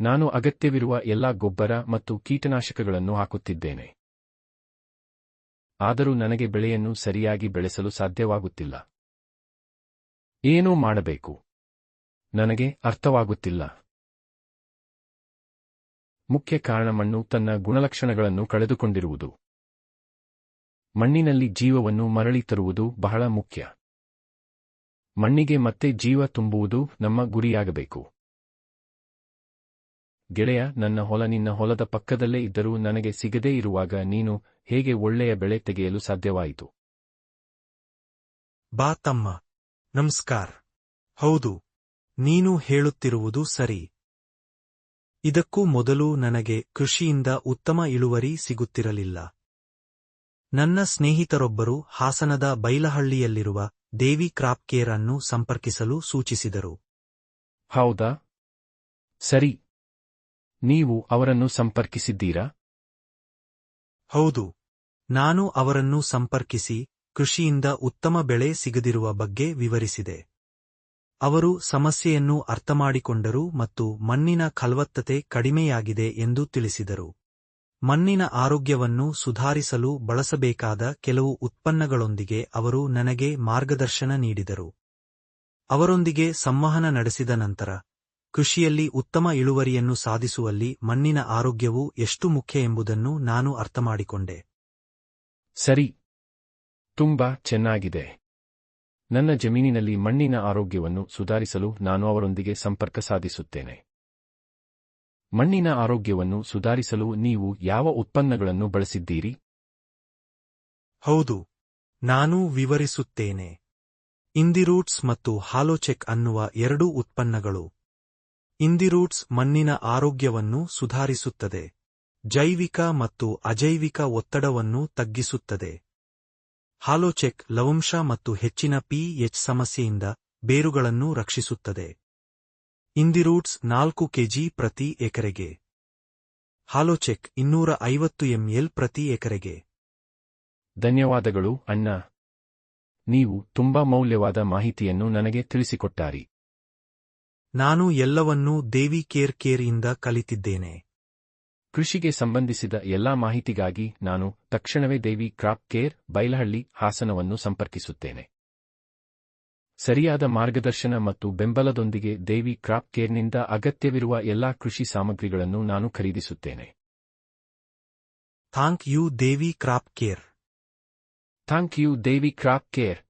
ನಾನು ಅಗತ್ಯವಿರುವ ಎಲ್ಲಾ ಗೊಬ್ಬರ ಮತ್ತು ಕೀಟನಾಶಕಗಳನ್ನು ಹಾಕುತ್ತಿದ್ದೇನೆ. ಆದರೂ ನನಗೆ ಬೆಳೆಯನ್ನು ಸರಿಯಾಗಿ ಬೆಳೆಸಲು ಸಾಧ್ಯವಾಗುತ್ತಿಲ್ಲ. ಏನೂ ಮಾಡಬೇಕು. ನನಗೆ ಅರ್ಥವಾಗುತ್ತಿಲ್ಲ. ಮುಖ್ಯ ಕಾರಣ ಮಣ್ಣು ತನ್ನ ಗುಣಲಕ್ಷಣಗಳನ್ನು ಕಳೆದುಕೊಂಡಿರುವುದು. ಮಣ್ಣಿನಲ್ಲಿ ಜೀವವನ್ನು ಮರಳಿ ತರುವುದು ಬಹಳ ಮುಖ್ಯ. ಮಣ್ಣಿಗೆ ಮತ್ತೆ ಜೀವ ತುಂಬುವುದು ನಮ್ಮ ಗುರಿಯಾಗಬೇಕು. ಗೆಳೆಯ ನನ್ನ ಹೊಲ ನಿನ್ನ ಹೊಲದ ಪಕ್ಕದಲ್ಲೇ ಇದ್ದರೂ ನನಗೆ ಸಿಗದೇ ಇರುವಾಗ ನೀನು ಹೇಗೆ ಒಳ್ಳೆಯ ಬೆಳೆ ತೆಗೆಯಲು ಸಾಧ್ಯವಾಯಿತು? ಬಾ ತಮ್ಮ. ನಮಸ್ಕಾರ್. ಹೌದು ನೀನು ಹೇಳುತ್ತಿರುವುದು ಸರಿ. ಇದಕ್ಕೂ ಮೊದಲು ನನಗೆ ಕೃಷಿಯಿಂದ ಉತ್ತಮ ಇಳುವರಿ ಸಿಗುತ್ತಿರಲಿಲ್ಲ. ನನ್ನ ಸ್ನೇಹಿತರೊಬ್ಬರು ಹಾಸನದ ಬೈಲಹಳ್ಳಿಯಲ್ಲಿರುವ ದೇವಿ ಕ್ರಾಪ್ ಕೇರ್ ಅನ್ನು ಸಂಪರ್ಕಿಸಲು ಸೂಚಿಸಿದರು. ಹೌದಾ? ಸರಿ. ನೀವು ಅವರನ್ನು ಸಂಪರ್ಕಿಸಿದ್ದೀರಾ? ಹೌದು. ನಾನು ಅವರನ್ನು ಸಂಪರ್ಕಿಸಿ ಕೃಷಿಯಿಂದ ಉತ್ತಮ ಬೆಳೆ ಸಿಗದಿರುವ ಬಗ್ಗೆ ವಿವರಿಸಿದೆ. ಅವರು ಸಮಸ್ಯೆಯನ್ನು ಅರ್ಥಮಾಡಿಕೊಂಡರು ಮತ್ತು ಮಣ್ಣಿನ ಫಲವತ್ತತೆ ಕಡಿಮೆಯಾಗಿದೆ ಎಂದು ತಿಳಿಸಿದರು. ಮಣ್ಣಿನ ಆರೋಗ್ಯವನ್ನು ಸುಧಾರಿಸಲು ಬಳಸಬೇಕಾದ ಕೆಲವು ಉತ್ಪನ್ನಗಳೊಂದಿಗೆ ಅವರು ನನಗೆ ಮಾರ್ಗದರ್ಶನ ನೀಡಿದರು. ಅವರೊಂದಿಗೆ ಸಂವಹನ ನಡೆಸಿದ ನಂತರ ಕೃಷಿಯಲ್ಲಿ ಉತ್ತಮ ಇಳುವರಿಯನ್ನು ಸಾಧಿಸುವಲ್ಲಿ ಮಣ್ಣಿನ ಆರೋಗ್ಯವು ಎಷ್ಟು ಮುಖ್ಯ ಎಂಬುದನ್ನು ನಾನು ಅರ್ಥಮಾಡಿಕೊಂಡೆ. ಸರಿ. ತುಂಬಾ ಚೆನ್ನಾಗಿದೆ. ನನ್ನ ಜಮೀನಿನಲ್ಲಿ ಮಣ್ಣಿನ ಆರೋಗ್ಯವನ್ನು ಸುಧಾರಿಸಲು ನಾನು ಅವರೊಂದಿಗೆ ಸಂಪರ್ಕ ಸಾಧಿಸುತ್ತೇನೆ. ಮಣ್ಣಿನ ಆರೋಗ್ಯವನ್ನು ಸುಧಾರಿಸಲು ನೀವು ಯಾವ ಉತ್ಪನ್ನಗಳನ್ನು ಬಳಸಿದ್ದೀರಿ? ಹೌದು. ನಾನು ವಿವರಿಸುತ್ತೇನೆ. ಇಂದಿರೂಟ್ಸ್ ಮತ್ತು ಹಾಲೋಚೆಕ್ ಅನ್ನುವ ಎರಡೂ ಉತ್ಪನ್ನಗಳು. ಇಂದಿರೂಟ್ಸ್ ಮಣ್ಣಿನ ಆರೋಗ್ಯವನ್ನು ಸುಧಾರಿಸುತ್ತದೆ. ಜೈವಿಕ ಮತ್ತು ಅಜೈವಿಕ ಒತ್ತಡವನ್ನು ತಗ್ಗಿಸುತ್ತದೆ. ಹಾಲೋಚೆಕ್ ಲವಂಶ ಮತ್ತು ಹೆಚ್ಚಿನ ಪಿಎಚ್ ಸಮಸ್ಯೆಯಿಂದ ಬೇರುಗಳನ್ನು ರಕ್ಷಿಸುತ್ತದೆ. ಇಂದಿರೂಟ್ಸ್ ನಾಲ್ಕು ಕೆಜಿ ಪ್ರತಿ ಎಕರೆಗೆ. ಹಾಲೋಚೆಕ್ ಇನ್ನೂರ ಐವತ್ತು ಎಂಎಲ್ ಪ್ರತಿ ಎಕರೆಗೆ. ಧನ್ಯವಾದಗಳು, ಅಣ್ಣ. ನೀವು ತುಂಬಾ ಮೌಲ್ಯವಾದ ಮಾಹಿತಿಯನ್ನು ನನಗೆ ತಿಳಿಸಿಕೊಟ್ಟಾರಿ. ನಾನು ಎಲ್ಲವನ್ನೂ ದೇವಿ ಕೇರ್ ಕೇರ್ ಇಂದ ಕಲಿತಿದ್ದೇನೆ. ಕೃಷಿಗೆ ಸಂಬಂಧಿಸಿದ ಎಲ್ಲಾ ಮಾಹಿತಿಗಾಗಿ ನಾನು ತಕ್ಷಣವೇ ದೇವಿ ಕ್ರಾಪ್ ಕೇರ್ ಬೈಲಹಳ್ಳಿ ಹಾಸನವನ್ನು ಸಂಪರ್ಕಿಸುತ್ತೇನೆ. ಸರಿಯಾದ ಮಾರ್ಗದರ್ಶನ ಮತ್ತು ಬೆಂಬಲದೊಂದಿಗೆ ದೇವಿ ಕ್ರಾಪ್ ಕೇರ್ನಿಂದ ಅಗತ್ಯವಿರುವ ಎಲ್ಲಾ ಕೃಷಿ ಸಾಮಗ್ರಿಗಳನ್ನು ನಾನು ಖರೀದಿಸುತ್ತೇನೆ. Thank you Devi crop care. Thank you Devi crop care.